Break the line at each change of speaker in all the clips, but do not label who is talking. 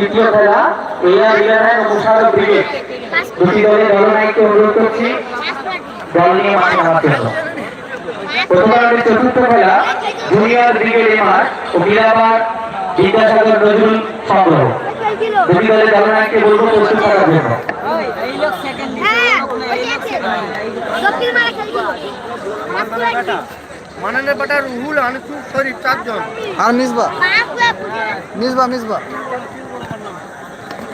তৃতীয় খেলা air eleven অনুসারে ব্রিগেড দুটি দলের গণনায়ককে অনুরোধ করছি দল নিয়ে মাঠে নামার জন্য প্রথম রাউন্ডের চতুর্থ খেলা জুনিয়র ব্রিগেড এমআর ও মিরাবাদ বিদ্যাসাগর নজরুল সংগ্রহ। দুটি দলের গণনায়ককে বলব প্রস্তুত থাকার জন্য।
হ্যাঁ।
মানানের বাটা রুহুল আনিসুর শরীফ চারজন।
আর মিসবা। মিসবা মিসবা।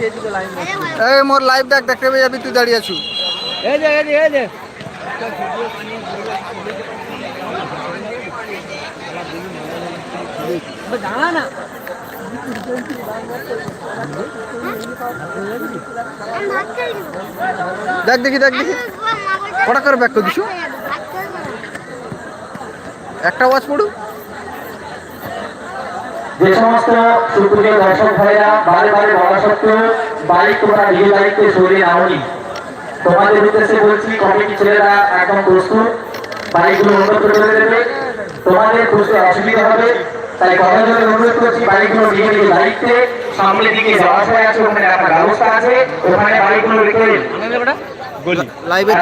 এই মোর লাইভ দেখ দেখতে পেয়ে যাবি তুই দাঁড়িয়ে আছু
এই যে এই যে এই যে দাঁড়া না
আমি ভাত খাই নি।
দেখ দেখি দেখ দেখি
আমি তোমার মা বলছে,
কটা করে back করে দিছো?
ভাত খাই না।
একটা ওয়াচ পড়ু
যে সমস্ত সুপ্রিয় দর্শক ভাইরা বারে বারে বলা সত্ত্বেও বাইক তোমরা নিজ দায়িত্বে সরিয়ে নাওনি। তোমাদের উদ্দেশ্যে বলছি কমিটি ছেলেরা একদম প্রস্তুত বাইকগুলো উন্নত করে দেবে। তোমাদের বুঝতে অসুবিধা হবে তাই কথা জন্য অনুরোধ করছি বাইকগুলো নিয়ে নিজ দায়িত্বে সামনের দিকে জলাশয় আছে ওখানে রাখার ব্যবস্থা আছে ওখানে বাইকগুলো রেখে দিন
লাইভে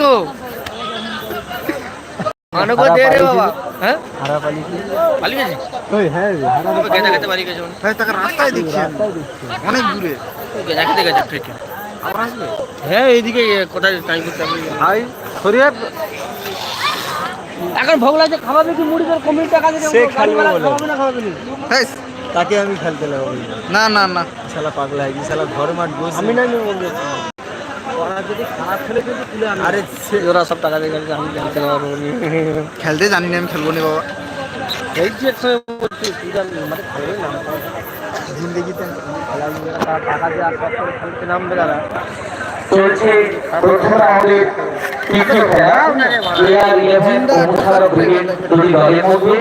কো? হ্যাঁ পালিয়ে গেছে গেছে গেছে গেছে।
হ্যাঁ তাকে রাস্তায় দেখছি অনেক দূরে।
গেছে খেতে গেছে ঠিক
আবার আসবে?
হ্যাঁ এইদিকে কোথায় টাইম করতে হবে।
ভাই সরিয়ে
এখন ভোগ লাগছে খাওয়াবে কি মুড়ি তোর কমিটি টাকা দিতে
সে খাইবে বলে।
খাওয়াবে না খাওয়াবে না।
হ্যাঁ
তাকে আমি খেলতে লাগাবো
না না না।
শালা পাগলা হয়ে শালা ঘর মাঠ বসে
আমি নাই বলব ওরা যদি খারাপ খেলে কিন্তু তুলে আনবে।
আরে সে-
ওরা সব টাকা দিয়ে গেছে আমি না পারব
খেলতে জানি না আমি খেলব না বাবা।
এই যে বলছি তুই জান মানে
জিন্দগিতে
খেলা টাকা দিয়ে আর খেলতে নামবে তারা।
চলছে প্রথম রাউন্ডের তৃতীয় খেলা। এয়ার ইলেভেন ও মুশারফ ব্রিগেড দুটি দলের মধ্যে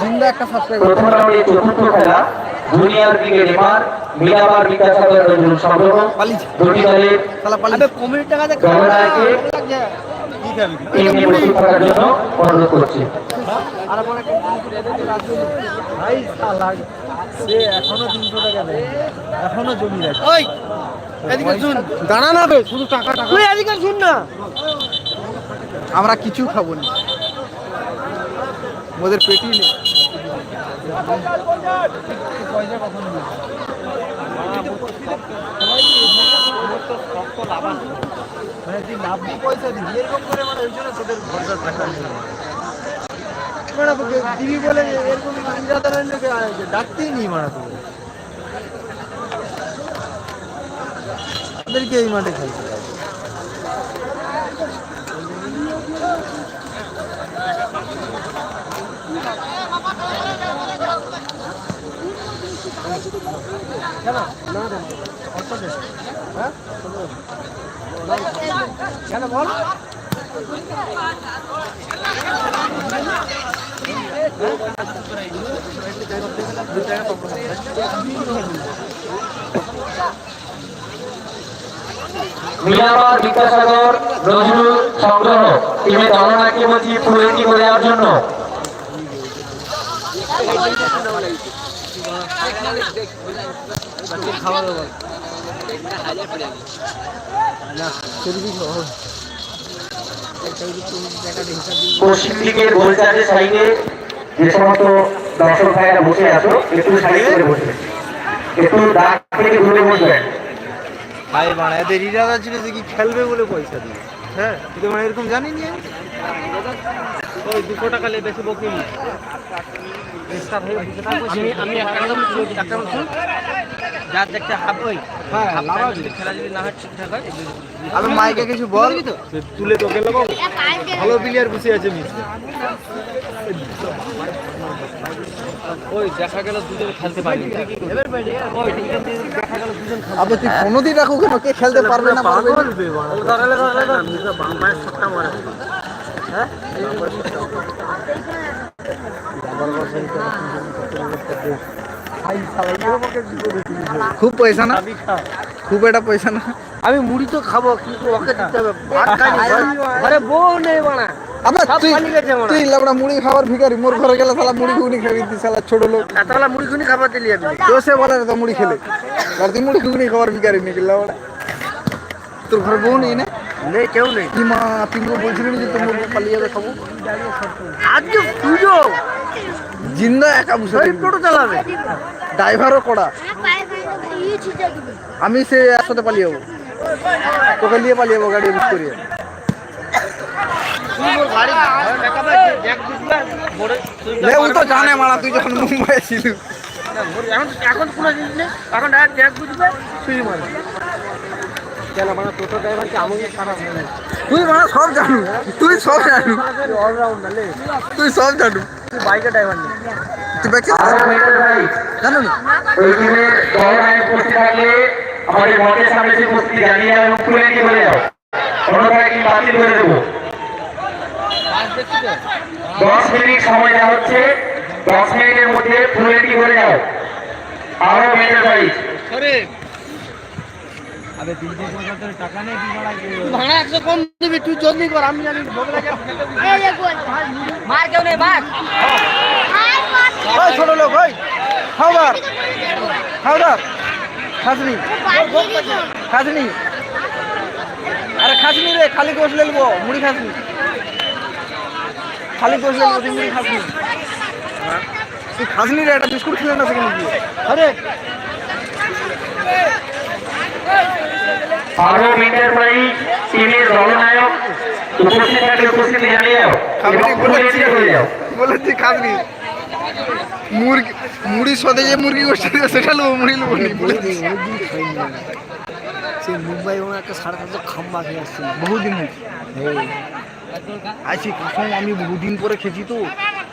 জিন্দা একটা সাবস্ক্রাইব
প্রথম রাউন্ডের চতুর্থ খেলা জুনিয়র ব্রিগেড এমার মিরাবার বিদ্যাসাগর নজরুল সংগ্রহ দুটি দলের গণনায়কে টিম প্রস্তুত থাকার জন্য অনুরোধ করছি।
ভাই সে এখনও তিনশো টাকা দেয় এখনও জমি রাখে।
দাঁড়া না বে শুধু টাকা টাকা। তুই এদিকে শুন না।
আমরা কিছু খাব না। ওদের পেটি নেই।
মানে তুই লাভ পয়সা দিবি এরকম করে মানে ওই জন্য তোদের ভরসা টাকা মানে দিবি বলে এরকম ডাকতেই নি মারা তোকে ওদেরকে এই মাঠে খেলতে হবে।
মিলাবার বিদ্যাসাগর নজরুল সংগ্রহ। টিমে দলনাকে বলছি পুরোটি করে দেওয়ার জন্য। পশ্চিম দিকের সাইডে যে সমস্ত দর্শক ভাইয়েরা বসে আছো, একটু সাইড করে বসবে একটু দাগ থেকে দূরে বসবেন
ভাই মানে এদের ইরাদা ছিল যে কি খেলবে বলে পয়সা দিবে। হ্যাঁ কিন্তু মানে এরকম জানিনি আমি? ওই দুশো টাকা লে বেশি বকিনি। আমি আমি একটা কথা বলছি একটা বলছি। যার দেখতে হাফ ওই হ্যাঁ খেলা যদি না হয় ঠিকঠাক হয়
আমি মাইকে কিছু বল।
তুলে তোকে ভালো প্লেয়ার বসে আছে মিসে। ওই দেখা গেল দুজন খেলতে পারি
আবে তুই কোনোদিন রাখো কেন? কে খেলতে পারবে না পারবে না? খুব পয়সা না? খুব এটা পয়সা না?
আমি মুড়ি তো খাব কিন্তু ওকে দিতে হবে। ঘরে বউ নেই বানা
আবে
সব
তুই
পালিয়ে গেছে।
তুই লাবড়া মুড়ি খাবার ভিখারি মোর ঘরে গেলে শালা মুড়ি ঘুগনি খাবি তুই শালা ছোট লোক।
এতলা মুড়ি খুনি খাবার দিলি আমি।
সে বলে না তো মুড়ি খেলে। আর তুই মুড়ি ঘুগনি খাবার ভিখারি নাকি লাবড়া? তোর ঘরে বউ নেই না?
নেই কেউ নেই।
কি মা পিঙ্গু বলছিল না যে তোর পালিয়ে যাবে খাব?
আজকে পুজো।
জিন্দা একা বসে
শরীর টোটো চালাবে।
ড্রাইভারও কড়া।
পায়ে পায়ে ছিটা দিবি
আমি সে একসাথে পালিয়ে যাব। তোকে নিয়ে পালিয়ে যাব গাড়ি বুক করিয়ে
তুই মোর গাড়ি ঘরে টাকা পাই জ্যাক দিবা মোরে তুই
লে ও তো জানে মারা তুই যখন মুম্বাই ছিলি।
এখন এখন কোনো জিনিস নেই এখন ডাইরেক্ট জ্যাক বুঝবে তুই মার কেন মানে টোটো ড্রাইভারকে আমাকে খারাপ মনে
তুই মারা সব জানু তুই সব জানু।
অলরাউন্ডার লে?
তুই সব জানু।
তুই বাইকের ড্রাইভার নেই
তুই
ভাই
জানো না।
ওই দলনায় উপস্থিত থাকলে আমাদের মঞ্চের সামনে এসে উপস্থিত জানিয়ে এবং তুলে নিয়ে বলে যাও। অন্যথায় কি বাতিল করে দেবো? দশ মিনিট সময় দেওয়া হচ্ছে দশ মিনিটের মধ্যে ফুলেটি করে যাও আরও মেয়েদের ভাই
ভাড়া একশো কম দিবি তুই জলদি কর আমি জানি
মার কেউ নেই মার।
ছোট লোক ওই খাবার খাবার খাসনি। খাসনি। আরে খাসনি রে খালি কোষ লেলবো মুড়ি খাসনি। খালি কোষ লেলবো তুই রে একটা বিস্কুট খেলে না সেখানে গিয়ে।
আরে।
আরও মেয়েদের ভাই টিমের দলনায়ক উপস্থিত থাকলে উপস্থিত জানিয়ে যাও এবং ফুলেটি করে যাও।
মুরগি মুড়ি সদে যে মুরগি গোষ্ঠী সেটা লোক মুড়ি লোক নি বলেছি
সে মুম্বাই ওনার একটা সাড়ে সাতশো খাম্বা খেয়ে আসছিল।
বহুদিন হয়েছে আছি কসম আমি বহুদিন পরে খেয়েছি তো।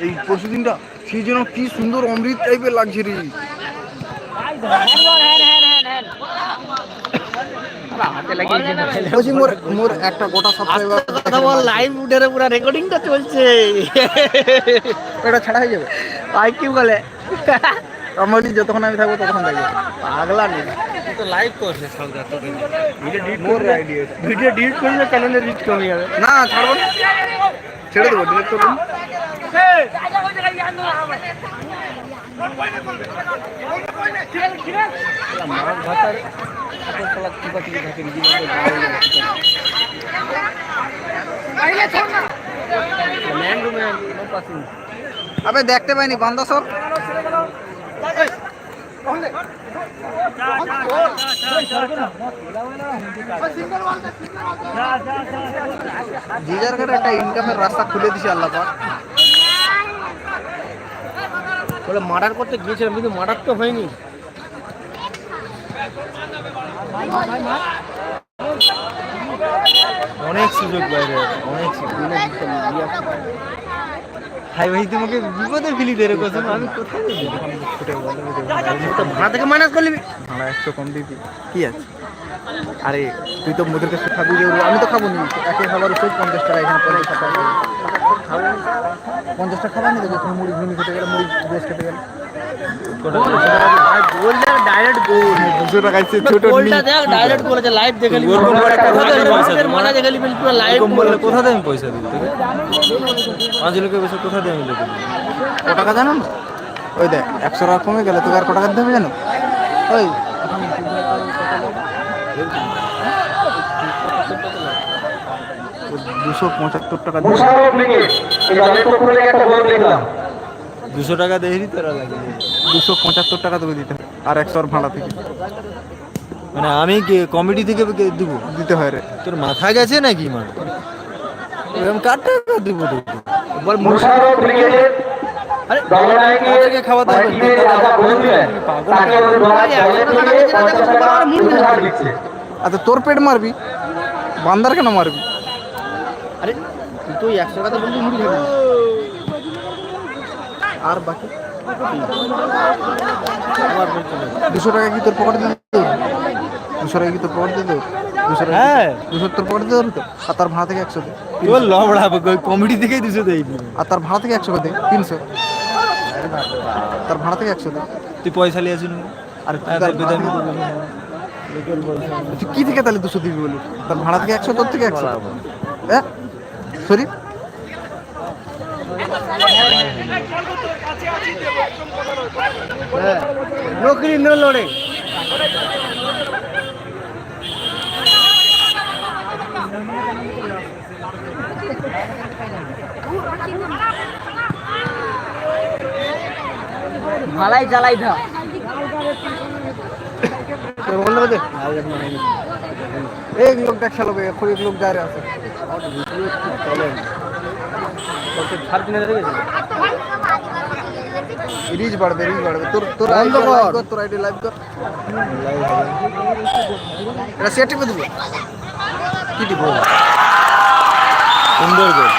এই পরশু দিনটা সেই জন্য কি সুন্দর অমৃত টাইপের লাগছে রে। বলছি মোর মোর একটা গোটা সাবস্ক্রাইবার
কথা বল লাইভ উঠে পুরো রেকর্ডিংটা চলছে।
এটা ছাড়া হয়ে যাবে।
আই কি বলে
আমার যতক্ষণ আমি থাকব ততক্ষণ থাকবে।
পাগলা নেই তো লাইভ করছে ভিডিও ডিলিট করলে চ্যানেলে রিচ কমে যাবে।
না ছাড়বো না। ছেড়ে দেবো ডিলেট করব আবে দেখতে পাইনি বান্দা সব। জিজার ঘরে একটা ইনকামের রাস্তা খুলে দিছে আল্লাহ
বলে মার্ডার করতে গিয়েছিলাম, কিন্তু মার্ডার তো হয়নি। অনেক সুযোগ বাইরে, অনেক সুযোগ। ভাই ভাই তোমাকে বিপদে ফেলি দে রে কসম আমি কোথায় ভাড়া থেকে মাইনাস করলি?
ভাড়া একশো কম দিবি। কি আছে? আরে, তুই তো মোদের কাছে খাবি। আমি তো খাব নি একে খাবার উপর পঞ্চাশ টাকা, এখানে পঞ্চাশ টাকা পঞ্চাশ টাকা খাবার নি তো তুমি মুড়ি ঘুমি খেতে গেলে মুড়ি বেশ খেতে গেলে।
কথা বলে পয়সা দিবো। পয়সা তোকে পাঁচ লোকের বসে কোথা?
ক টাকা জানো? না ওই দেখ একশো টাকা কমে গেলে তোকে আর ক টাকা দিতে জানো? ওই। দুশো পঁচাত্তর টাকা
দুশো টাকা দেয়নি তোরা লাগে
দুশো পঁচাত্তর টাকা তোকে দিতে হবে আর একশো আর ভাড়া থেকে।
মানে আমি কমিটি থেকে দেবো?
দিতে হয় রে।
তোর মাথা গেছে নাকি মানে এরকম কার টাকা দেবো আরে
আচ্ছা তোর পেট মারবি? বান্দার কেন মারবি?
আরে তুই তো একশো টাকা বললি মুড়ি খাবি
আর বাকি? দুশো টাকা কি তোর পকেটে দিতে হবে? দুশো টাকা কি তোর পকেটে দিতে হবে? দুশো টাকা
হ্যাঁ।
দুশো তোর পকেটে দিতে তো আর তার ভাড়া থেকে একশো
লবড়া থেকেই দুশো
আর তার ভাড়া থেকে একশো দে। তিনশো। তার ভাড়া থেকে একশো দে।
তুই পয়সা নিয়ে আসুন
আর তুই কি থেকে তাহলে দুশো দিবি বলি? তার ভাড়া থেকে একশো তোর থেকে একশো। হ্যাঁ? সরি?
নকরি ন লড়ে ভালাই জ্বালাই ধা
এই লোকটা খেলবে এখন লোক দাঁড়িয়ে আছে। সাড়ে তিন হাজার হয়ে গেছে? রিচ বাড়বে রিচ বাড়বে। তোর তোর আইডি
কর।
তোর আইডি লাইভ কর। এটা সেটিং দিব। কি দিব
সুন্দর করে